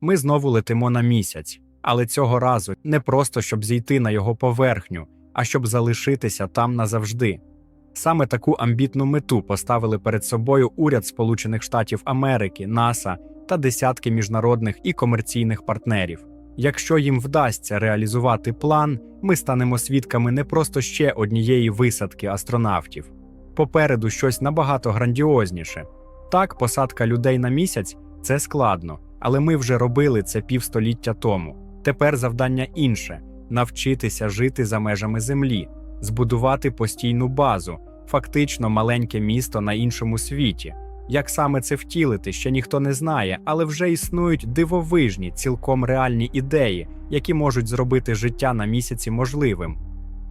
Ми знову летимо на місяць, але цього разу не просто щоб зійти на його поверхню, а щоб залишитися там назавжди. Саме таку амбітну мету поставили перед собою уряд Сполучених Штатів Америки, НАСА та десятки міжнародних і комерційних партнерів. Якщо їм вдасться реалізувати план, ми станемо свідками не просто ще однієї висадки астронавтів. Попереду щось набагато грандіозніше. Так, посадка людей на місяць це складно, але ми вже робили це півстоліття тому. Тепер завдання інше навчитися жити за межами Землі, збудувати постійну базу, фактично маленьке місто на іншому світі. Як саме це втілити, ще ніхто не знає, але вже існують дивовижні, цілком реальні ідеї, які можуть зробити життя на місяці можливим.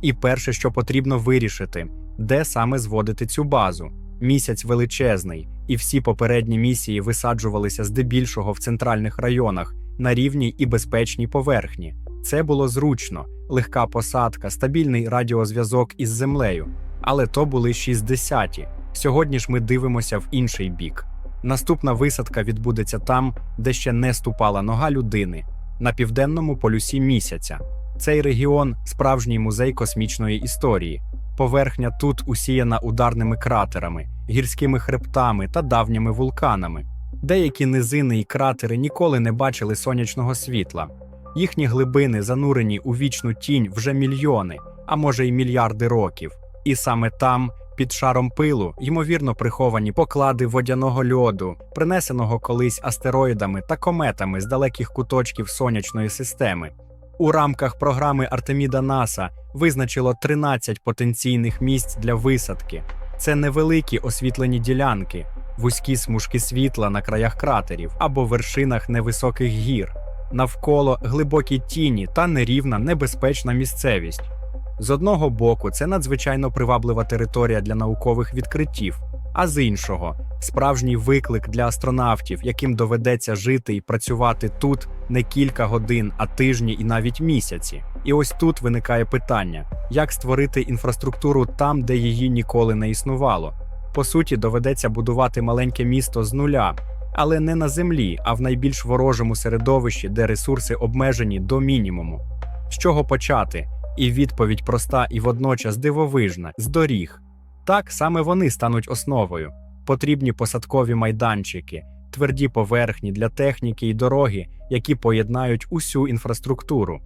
І перше, що потрібно вирішити, де саме зводити цю базу. Місяць величезний, і всі попередні місії висаджувалися здебільшого в центральних районах на рівній і безпечній поверхні. Це було зручно, легка посадка, стабільний радіозв'язок із землею. Але то були 60-ті. Сьогодні ж ми дивимося в інший бік. Наступна висадка відбудеться там, де ще не ступала нога людини, на південному полюсі місяця. Цей регіон справжній музей космічної історії. Поверхня тут усіяна ударними кратерами, гірськими хребтами та давніми вулканами. Деякі низини і кратери ніколи не бачили сонячного світла. Їхні глибини занурені у вічну тінь вже мільйони, а може й мільярди років. І саме там, під шаром пилу, ймовірно приховані поклади водяного льоду, принесеного колись астероїдами та кометами з далеких куточків сонячної системи. У рамках програми Артеміда НАСА визначило 13 потенційних місць для висадки. Це невеликі освітлені ділянки, вузькі смужки світла на краях кратерів або вершинах невисоких гір, навколо глибокі тіні та нерівна небезпечна місцевість. З одного боку, це надзвичайно приваблива територія для наукових відкриттів, а з іншого справжній виклик для астронавтів, яким доведеться жити і працювати тут не кілька годин, а тижні і навіть місяці. І ось тут виникає питання: як створити інфраструктуру там, де її ніколи не існувало. По суті, доведеться будувати маленьке місто з нуля, але не на землі, а в найбільш ворожому середовищі, де ресурси обмежені до мінімуму. З чого почати? І відповідь проста і водночас дивовижна з доріг. Так саме вони стануть основою. Потрібні посадкові майданчики, тверді поверхні для техніки і дороги, які поєднають усю інфраструктуру.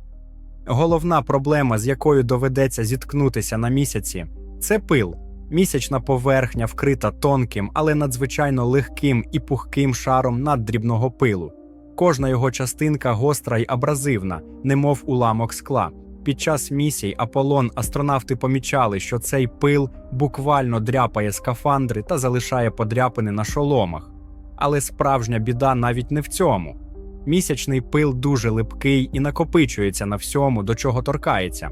Головна проблема, з якою доведеться зіткнутися на місяці, це пил. Місячна поверхня вкрита тонким, але надзвичайно легким і пухким шаром наддрібного пилу. Кожна його частинка гостра й абразивна, немов уламок скла. Під час місій Аполлон астронавти помічали, що цей пил буквально дряпає скафандри та залишає подряпини на шоломах. Але справжня біда навіть не в цьому. Місячний пил дуже липкий і накопичується на всьому, до чого торкається.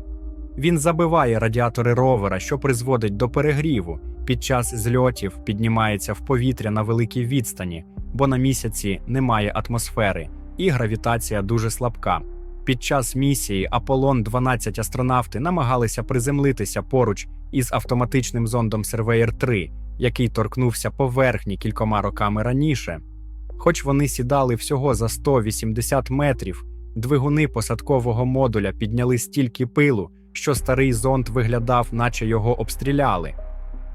Він забиває радіатори ровера, що призводить до перегріву. Під час зльотів піднімається в повітря на великій відстані, бо на місяці немає атмосфери, і гравітація дуже слабка. Під час місії Аполлон 12 астронавти намагалися приземлитися поруч із автоматичним зондом Surveyor 3, який торкнувся поверхні кількома роками раніше. Хоч вони сідали всього за 180 метрів, двигуни посадкового модуля підняли стільки пилу, що старий зонд виглядав, наче його обстріляли.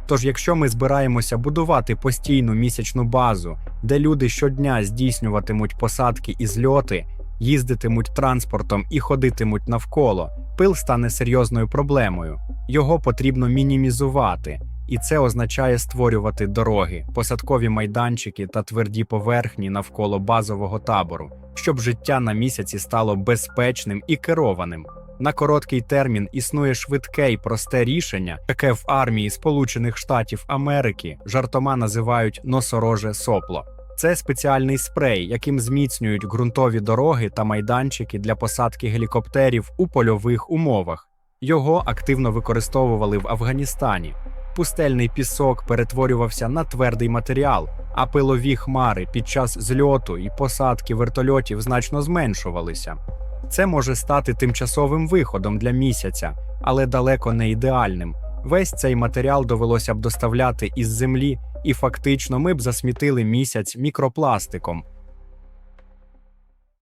Тож, якщо ми збираємося будувати постійну місячну базу, де люди щодня здійснюватимуть посадки і зльоти, їздитимуть транспортом і ходитимуть навколо, пил стане серйозною проблемою. Його потрібно мінімізувати, і це означає створювати дороги, посадкові майданчики та тверді поверхні навколо базового табору, щоб життя на місяці стало безпечним і керованим. На короткий термін існує швидке й просте рішення, яке в армії Сполучених Штатів Америки жартома називають носороже сопло. Це спеціальний спрей, яким зміцнюють ґрунтові дороги та майданчики для посадки гелікоптерів у польових умовах. Його активно використовували в Афганістані. Пустельний пісок перетворювався на твердий матеріал, а пилові хмари під час зльоту і посадки вертольотів значно зменшувалися. Це може стати тимчасовим виходом для місяця, але далеко не ідеальним. Весь цей матеріал довелося б доставляти із землі, і фактично ми б засмітили місяць мікропластиком.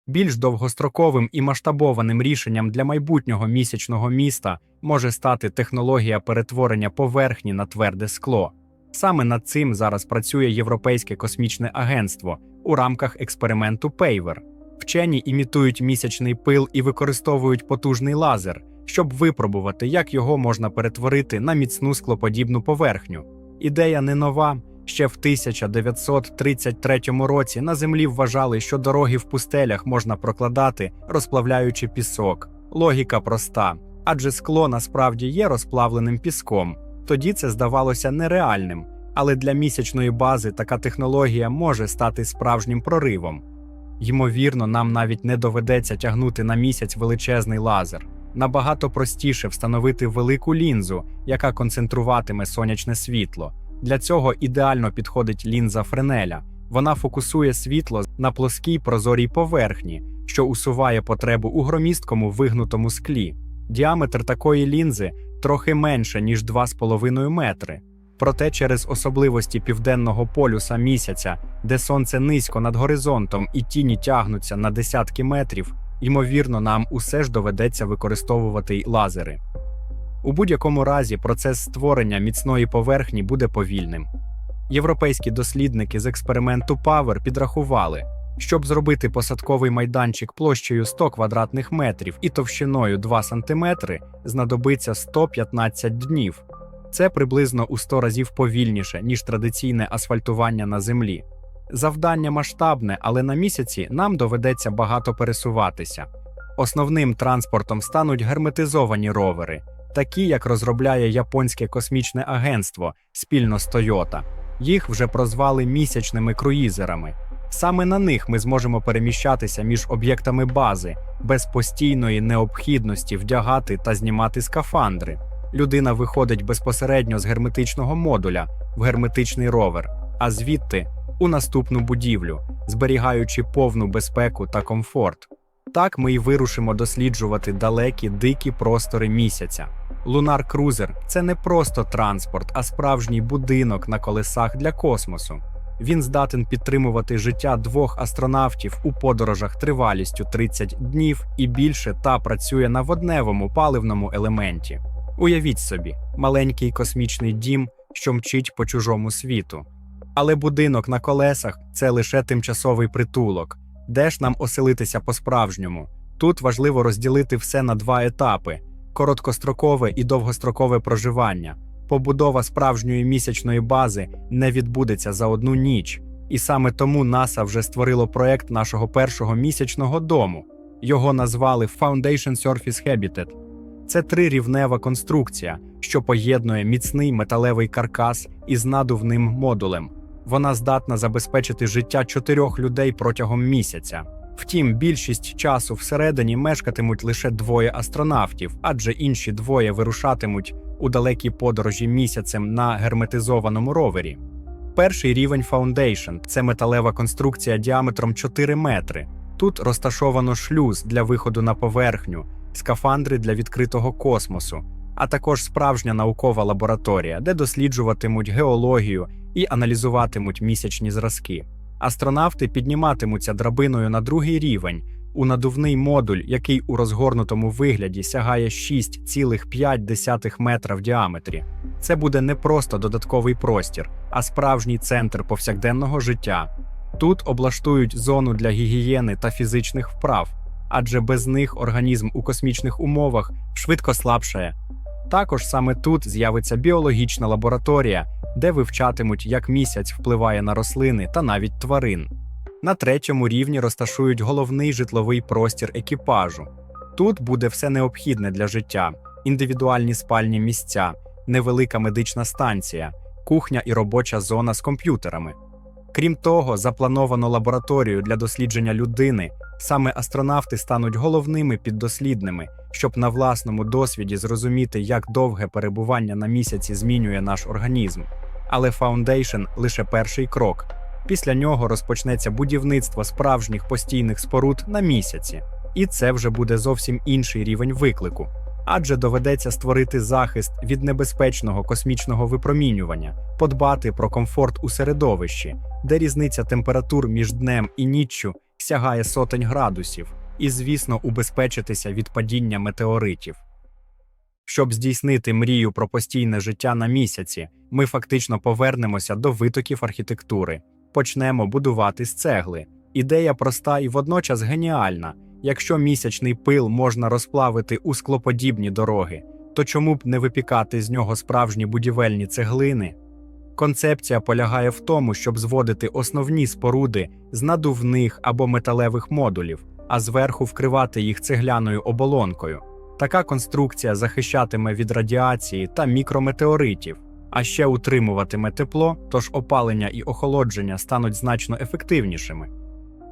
Більш довгостроковим і масштабованим рішенням для майбутнього місячного міста може стати технологія перетворення поверхні на тверде скло. Саме над цим зараз працює Європейське космічне агентство у рамках експерименту Пейвер. Вчені імітують місячний пил і використовують потужний лазер, щоб випробувати, як його можна перетворити на міцну склоподібну поверхню. Ідея не нова. Ще в 1933 році на землі вважали, що дороги в пустелях можна прокладати, розплавляючи пісок. Логіка проста, адже скло насправді є розплавленим піском. Тоді це здавалося нереальним, але для місячної бази така технологія може стати справжнім проривом. Ймовірно, нам навіть не доведеться тягнути на місяць величезний лазер. Набагато простіше встановити велику лінзу, яка концентруватиме сонячне світло. Для цього ідеально підходить лінза Френеля. Вона фокусує світло на плоскій прозорій поверхні, що усуває потребу у громісткому вигнутому склі. Діаметр такої лінзи трохи менше, ніж 2,5 метри. Проте через особливості південного полюса місяця, де сонце низько над горизонтом і тіні тягнуться на десятки метрів, ймовірно, нам усе ж доведеться використовувати й лазери. У будь-якому разі процес створення міцної поверхні буде повільним. Європейські дослідники з експерименту Power підрахували, щоб зробити посадковий майданчик площею 100 квадратних метрів і товщиною 2 см, знадобиться 115 днів. Це приблизно у 100 разів повільніше, ніж традиційне асфальтування на землі. Завдання масштабне, але на місяці нам доведеться багато пересуватися. Основним транспортом стануть герметизовані ровери, такі як розробляє японське космічне агентство спільно з Toyota. Їх вже прозвали місячними круїзерами. Саме на них ми зможемо переміщатися між об'єктами бази без постійної необхідності вдягати та знімати скафандри. Людина виходить безпосередньо з герметичного модуля в герметичний ровер, а звідти у наступну будівлю, зберігаючи повну безпеку та комфорт. Так ми й вирушимо досліджувати далекі дикі простори місяця. Лунар Крузер це не просто транспорт, а справжній будинок на колесах для космосу. Він здатен підтримувати життя двох астронавтів у подорожах тривалістю 30 днів і більше та працює на водневому паливному елементі. Уявіть собі, маленький космічний дім, що мчить по чужому світу. Але будинок на колесах це лише тимчасовий притулок. Де ж нам оселитися по-справжньому? Тут важливо розділити все на два етапи: короткострокове і довгострокове проживання. Побудова справжньої місячної бази не відбудеться за одну ніч, і саме тому НАСА вже створило проект нашого першого місячного дому. Його назвали Foundation Surface Habitat. Це трирівнева конструкція, що поєднує міцний металевий каркас із надувним модулем. Вона здатна забезпечити життя чотирьох людей протягом місяця. Втім, більшість часу всередині мешкатимуть лише двоє астронавтів, адже інші двоє вирушатимуть у далекі подорожі місяцем на герметизованому ровері. Перший рівень Foundation – це металева конструкція діаметром 4 метри. Тут розташовано шлюз для виходу на поверхню, скафандри для відкритого космосу, а також справжня наукова лабораторія, де досліджуватимуть геологію і аналізуватимуть місячні зразки. Астронавти підніматимуться драбиною на другий рівень у надувний модуль, який у розгорнутому вигляді сягає 6,5 метра в діаметрі. Це буде не просто додатковий простір, а справжній центр повсякденного життя. Тут облаштують зону для гігієни та фізичних вправ, адже без них організм у космічних умовах швидко слабшає. Також саме тут з'явиться біологічна лабораторія, де вивчатимуть, як місяць впливає на рослини та навіть тварин. На третьому рівні розташують головний житловий простір екіпажу. Тут буде все необхідне для життя: індивідуальні спальні місця, невелика медична станція, кухня і робоча зона з комп'ютерами. Крім того, заплановано лабораторію для дослідження людини. Саме астронавти стануть головними піддослідними, щоб на власному досвіді зрозуміти, як довге перебування на місяці змінює наш організм. Але Foundation – лише перший крок. Після нього розпочнеться будівництво справжніх постійних споруд на місяці, і це вже буде зовсім інший рівень виклику. Адже доведеться створити захист від небезпечного космічного випромінювання, подбати про комфорт у середовищі, де різниця температур між днем і ніччю сягає сотень градусів, і, звісно, убезпечитися від падіння метеоритів. Щоб здійснити мрію про постійне життя на місяці, ми фактично повернемося до витоків архітектури, почнемо будувати з цегли. Ідея проста і водночас геніальна. Якщо місячний пил можна розплавити у склоподібні дороги, то чому б не випікати з нього справжні будівельні цеглини? Концепція полягає в тому, щоб зводити основні споруди з надувних або металевих модулів, а зверху вкривати їх цегляною оболонкою. Така конструкція захищатиме від радіації та мікрометеоритів, а ще утримуватиме тепло, тож опалення і охолодження стануть значно ефективнішими.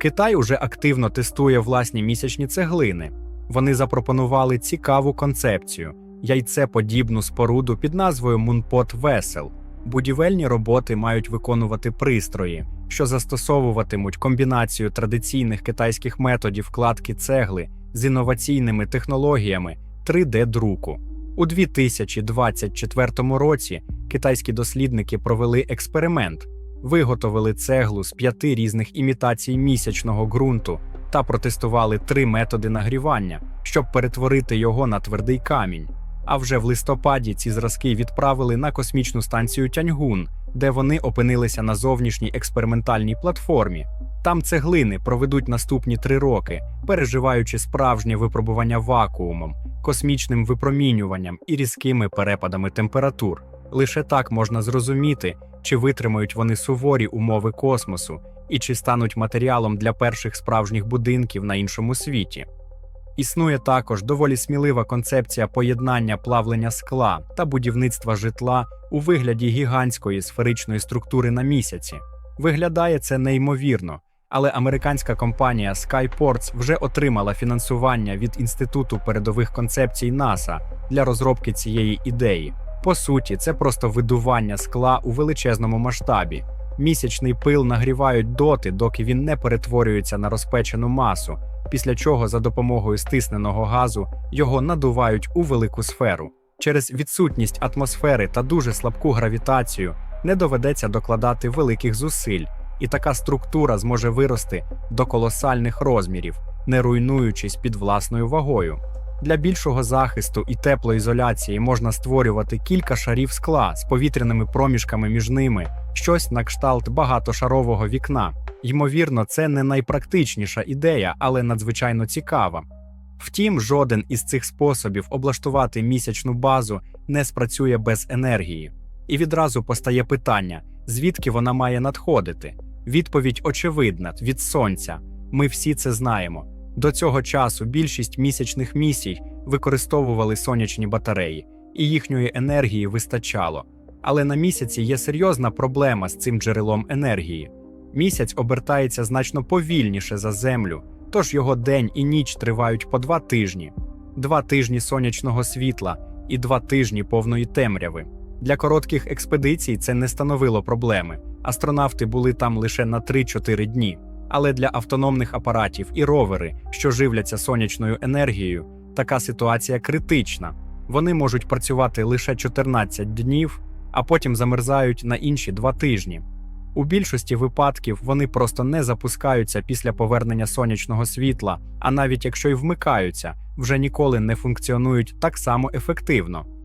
Китай уже активно тестує власні місячні цеглини. Вони запропонували цікаву концепцію яйцеподібну споруду під назвою Мунпот Весел. Будівельні роботи мають виконувати пристрої, що застосовуватимуть комбінацію традиційних китайських методів кладки цегли з інноваційними технологіями 3D-друку. У 2024 році китайські дослідники провели експеримент, виготовили цеглу з п'яти різних імітацій місячного ґрунту та протестували три методи нагрівання, щоб перетворити його на твердий камінь. А вже в листопаді ці зразки відправили на космічну станцію Тяньгун, де вони опинилися на зовнішній експериментальній платформі. Там цеглини проведуть наступні три роки, переживаючи справжнє випробування вакуумом, космічним випромінюванням і різкими перепадами температур. Лише так можна зрозуміти, чи витримають вони суворі умови космосу і чи стануть матеріалом для перших справжніх будинків на іншому світі. Існує також доволі смілива концепція поєднання плавлення скла та будівництва житла у вигляді гігантської сферичної структури на місяці. Виглядає це неймовірно, але американська компанія Skyports вже отримала фінансування від Інституту передових концепцій НАСА для розробки цієї ідеї. По суті, це просто видування скла у величезному масштабі. Місячний пил нагрівають доти, доки він не перетворюється на розпечену масу, після чого за допомогою стисненого газу його надувають у велику сферу. Через відсутність атмосфери та дуже слабку гравітацію не доведеться докладати великих зусиль, і така структура зможе вирости до колосальних розмірів, не руйнуючись під власною вагою. Для більшого захисту і теплоізоляції можна створювати кілька шарів скла з повітряними проміжками між ними, щось на кшталт багатошарового вікна. Ймовірно, це не найпрактичніша ідея, але надзвичайно цікава. Втім, жоден із цих способів облаштувати місячну базу не спрацює без енергії. І відразу постає питання, звідки вона має надходити. Відповідь очевидна від сонця. Ми всі це знаємо. До цього часу більшість місячних місій використовували сонячні батареї, і їхньої енергії вистачало. Але на місяці є серйозна проблема з цим джерелом енергії. Місяць обертається значно повільніше за Землю, тож його день і ніч тривають по два тижні, два тижні сонячного світла і два тижні повної темряви. Для коротких експедицій це не становило проблеми. Астронавти були там лише на 3-4 дні. Але для автономних апаратів і ровери, що живляться сонячною енергією, така ситуація критична. Вони можуть працювати лише 14 днів, а потім замерзають на інші два тижні. У більшості випадків вони просто не запускаються після повернення сонячного світла, а навіть якщо й вмикаються, вже ніколи не функціонують так само ефективно.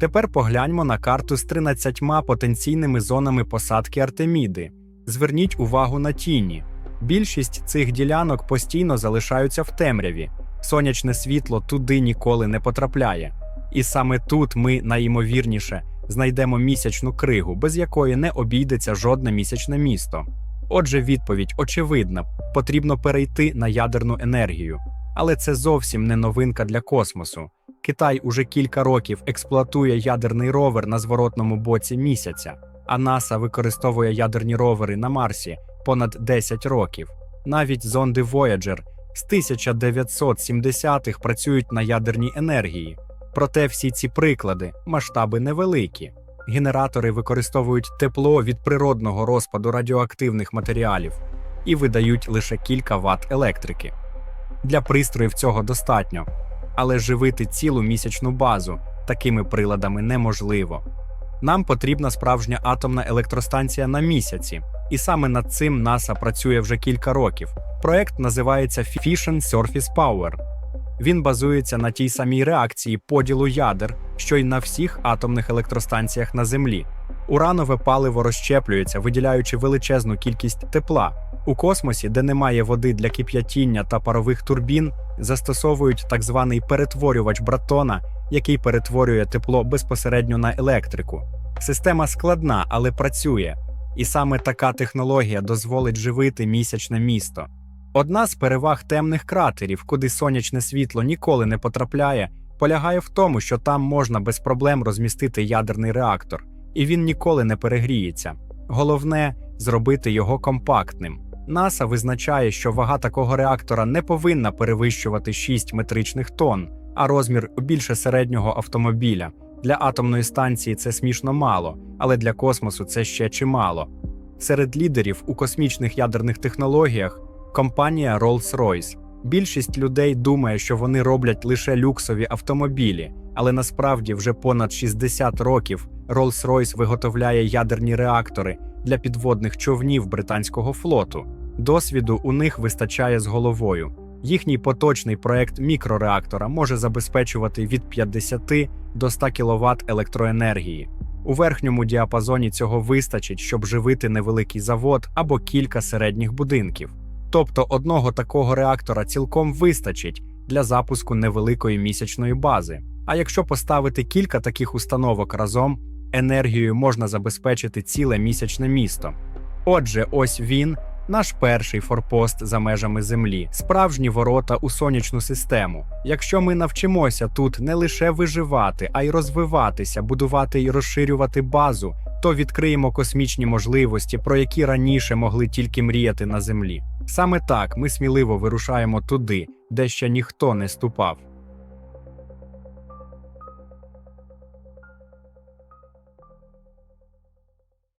Тепер погляньмо на карту з 13 потенційними зонами посадки Артеміди. Зверніть увагу на тіні. Більшість цих ділянок постійно залишаються в темряві, сонячне світло туди ніколи не потрапляє. І саме тут ми найімовірніше знайдемо місячну кригу, без якої не обійдеться жодне місячне місто. Отже, відповідь очевидна: потрібно перейти на ядерну енергію. Але це зовсім не новинка для космосу. Китай уже кілька років експлуатує ядерний ровер на зворотному боці місяця, а НАСА використовує ядерні ровери на Марсі понад 10 років. Навіть зонди Voyager з 1970-х працюють на ядерній енергії. Проте всі ці приклади масштаби невеликі. Генератори використовують тепло від природного розпаду радіоактивних матеріалів і видають лише кілька ватт електрики. Для пристроїв цього достатньо, але живити цілу місячну базу такими приладами неможливо. Нам потрібна справжня атомна електростанція на місяці, і саме над цим НАСА працює вже кілька років. Проект називається Fission Surface Power. Він базується на тій самій реакції поділу ядер, що й на всіх атомних електростанціях на Землі. Уранове паливо розщеплюється, виділяючи величезну кількість тепла. У космосі, де немає води для кип'ятіння та парових турбін, застосовують так званий перетворювач братона, який перетворює тепло безпосередньо на електрику. Система складна, але працює, і саме така технологія дозволить живити місячне місто. Одна з переваг темних кратерів, куди сонячне світло ніколи не потрапляє, полягає в тому, що там можна без проблем розмістити ядерний реактор, і він ніколи не перегріється. Головне зробити його компактним. НАСА визначає, що вага такого реактора не повинна перевищувати 6 метричних тонн, а розмір більше середнього автомобіля. Для атомної станції це смішно мало, але для космосу це ще чимало. Серед лідерів у космічних ядерних технологіях компанія Rolls-Royce. Більшість людей думає, що вони роблять лише люксові автомобілі, але насправді вже понад 60 років Rolls-Royce виготовляє ядерні реактори для підводних човнів британського флоту. Досвіду у них вистачає з головою. Їхній поточний проект мікрореактора може забезпечувати від 50 до 100 кВт електроенергії. У верхньому діапазоні цього вистачить, щоб живити невеликий завод або кілька середніх будинків. Тобто одного такого реактора цілком вистачить для запуску невеликої місячної бази. А якщо поставити кілька таких установок разом, енергією можна забезпечити ціле місячне місто. Отже, ось він, наш перший форпост за межами Землі, справжні ворота у сонячну систему. Якщо ми навчимося тут не лише виживати, а й розвиватися, будувати і розширювати базу, то відкриємо космічні можливості, про які раніше могли тільки мріяти на Землі. Саме так ми сміливо вирушаємо туди, де ще ніхто не ступав.